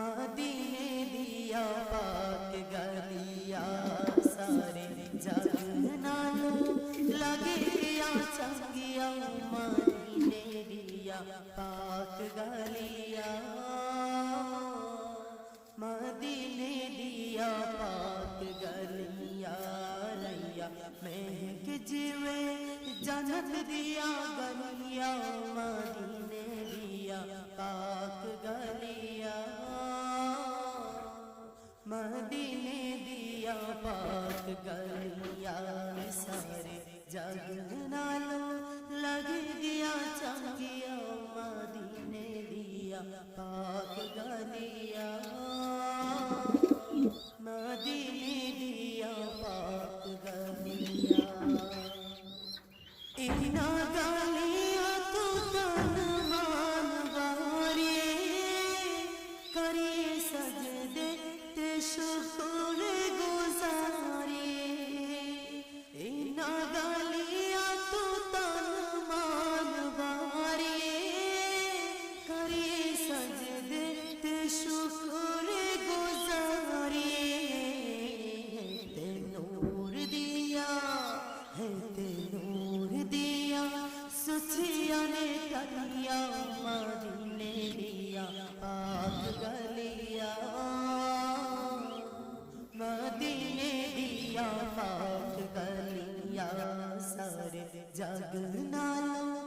मदीने दिया पाक गलिया सारे जगना लगे या संगिया मदीने दिया पाक गलिया मदीने दिया पाक गलिया रैया महक जीवे जन्नत दिया गलिया मदीने दिया पाक गलिया सारे। जग नालो लग दिया चंगिया मदीने दिया पाक गलिया শুকুর গুজারে, হেতে নূর দিয়া, হেতে নূর দিয়া সুছিয়া নে তাকিয়া মদিনে দিয়া আগ গলিয়া মদিনে দিয়া, পাক গলিয়া, সারে জগনালো